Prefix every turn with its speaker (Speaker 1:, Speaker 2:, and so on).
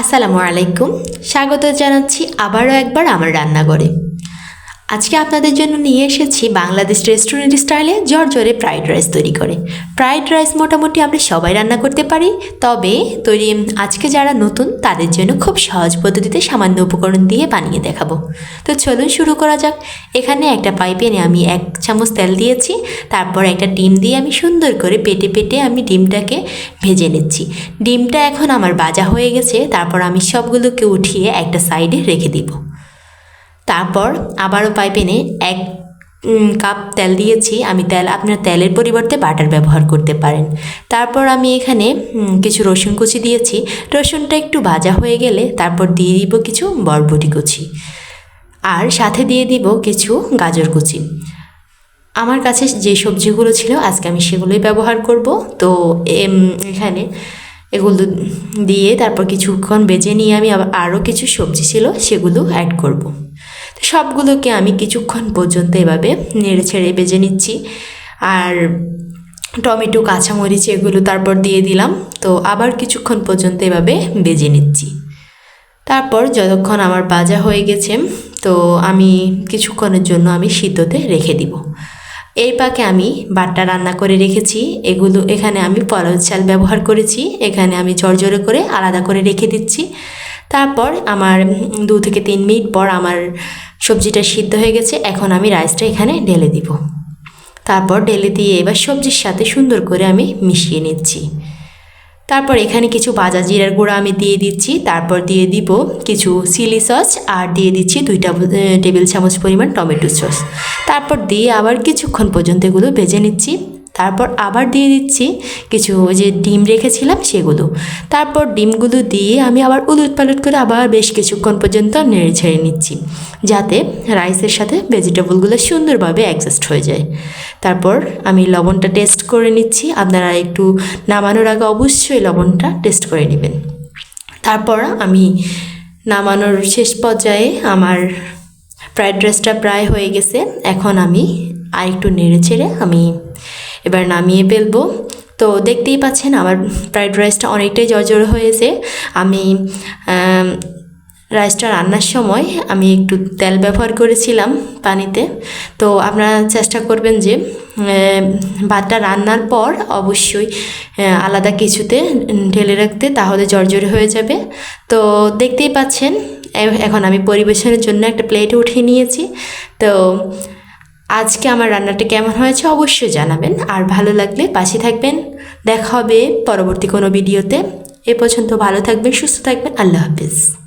Speaker 1: আসসালামু আলাইকুম। স্বাগত জানাচ্ছি আবারও একবার আমার রান্নাঘরে। আজকে আপনাদের জন্য নিয়ে এসেছি বাংলাদেশ রেস্টুরেন্ট স্টাইলে জর্জরে ফ্রাইড রাইস তৈরি করে। ফ্রাইড রাইস মোটামুটি আমরা সবাই রান্না করতে পারি, তবে তৈরি আজকে যারা নতুন, তাদের জন্য খুব সহজ পদ্ধতিতে সামান্য উপকরণ দিয়ে বানিয়ে দেখাবো। তো চলুন শুরু করা যাক। এখানে একটা পাইপেনে আমি এক চামচ তেল দিয়েছি, তারপর একটা ডিম দিয়ে আমি সুন্দর করে পেটে পেটে আমি ডিমটাকে ভেজে নিচ্ছি। ডিমটা এখন আমার বাজা হয়ে গেছে, তারপর আমি সবগুলোকে উঠিয়ে একটা সাইডে রেখে দিব। তারপর আবারও পাইপেনে এক কাপ তেল দিয়েছি। আমি তেল, আপনার তেলের পরিবর্তে বাটার ব্যবহার করতে পারেন। তারপর আমি এখানে কিছু রসুন কুচি দিয়েছি। রসুনটা একটু ভাজা হয়ে গেলে তারপর দিয়ে দিব কিছু বরবটি কুচি। আর সাথে দিয়ে দিব কিছু গাজর কুচি। আমার কাছে যে সবজিগুলো ছিল, আজকে আমি সেগুলোই ব্যবহার করব। তো এখানে এগুলো দিয়ে তারপর কিছুক্ষণ বেজে নিয়ে আমি আরও কিছু সবজি ছিল, সেগুলো অ্যাড করব। সবগুলোকে আমি কিছুক্ষণ পর্যন্ত এভাবে নেড়ে ছেড়ে বেজে নিচ্ছি। আর টমেটো, কাঁচামরিচ এগুলো তারপর দিয়ে দিলাম। তো আবার কিছুক্ষণ পর্যন্ত এভাবে বেজে নিচ্ছি। তারপর যতক্ষণ আমার বাজা হয়ে গেছে, তো আমি কিছুক্ষণের জন্য আমি সিদ্ধতে রেখে দিব। এই পাকে আমি বাটটা রান্না করে রেখেছি। এগুলো এখানে আমি পরল চাল ব্যবহার করেছি। এখানে আমি জর্জরে করে আলাদা করে রেখে দিচ্ছি। তারপর আমার দু থেকে তিন মিনিট পর আমার সবজিটা সিদ্ধ হয়ে গেছে, এখন আমি রাইসটা এখানে ঢেলে দিব। তারপর ঢেলে দিয়ে এবার সবজির সাথে সুন্দর করে আমি মিশিয়ে নিচ্ছি। তারপর এখানে কিছু বাজা জিরার গুঁড়া আমি দিয়ে দিচ্ছি, তারপর দিয়ে দিব কিছু চিলি সস আর দিয়ে দিচ্ছি দুইটা টেবিল চামচ পরিমাণ টমেটো সস। তারপর দিয়ে আবার কিছুক্ষণ পর্যন্ত এগুলো ভেজে নিচ্ছি। তারপর আবার দিয়ে দিচ্ছি কিছু যে ডিম রেখেছিলাম সেগুলো। তারপর ডিমগুলো দিয়ে আমি আবার উলুট পালট করে আবার বেশ কিছুক্ষণ পর্যন্ত নেড়ে ছেড়ে নিচ্ছি, যাতে রাইসের সাথে ভেজিটেবলগুলো সুন্দরভাবে অ্যাডজাস্ট হয়ে যায়। তারপর আমি লবণটা টেস্ট করে নিচ্ছি, আপনারা একটু নামানোর আগে অবশ্যই লবণটা টেস্ট করে নেবেন। তারপর আমি নামানোর শেষ পর্যায়ে আমার ফ্রাইড রাইসটা প্রায় হয়ে গেছে, এখন আমি আর একটু নেড়ে ছেড়ে আমি এবার নামিয়ে ফেলব। তো দেখতেই পাচ্ছেন আমার ফ্রাইড রাইসটা অনেকটাই জর্জর হয়েছে। আমি রাইসটা রান্নার সময় আমি একটু তেল ব্যবহার করেছিলাম পানিতে। তো আপনারা চেষ্টা করবেন যে ভাতটা রান্নার পর অবশ্যই আলাদা কিছুতে ঢেলে রাখতে তাহলে জর্জরে হয়ে যাবে। তো দেখতেই পাচ্ছেন এখন আমি পরিবেশনের জন্য একটা প্লেট উঠিয়ে নিয়েছি। তো আজকে আমার রান্নাটা কেমন হয়েছে অবশ্যই জানাবেন। আর ভালো লাগলে পাশে থাকবেন। দেখা হবে পরবর্তী কোনো ভিডিওতে। এ পর্যন্ত ভালো থাকবেন, সুস্থ থাকবেন। আল্লাহ হাফিজ।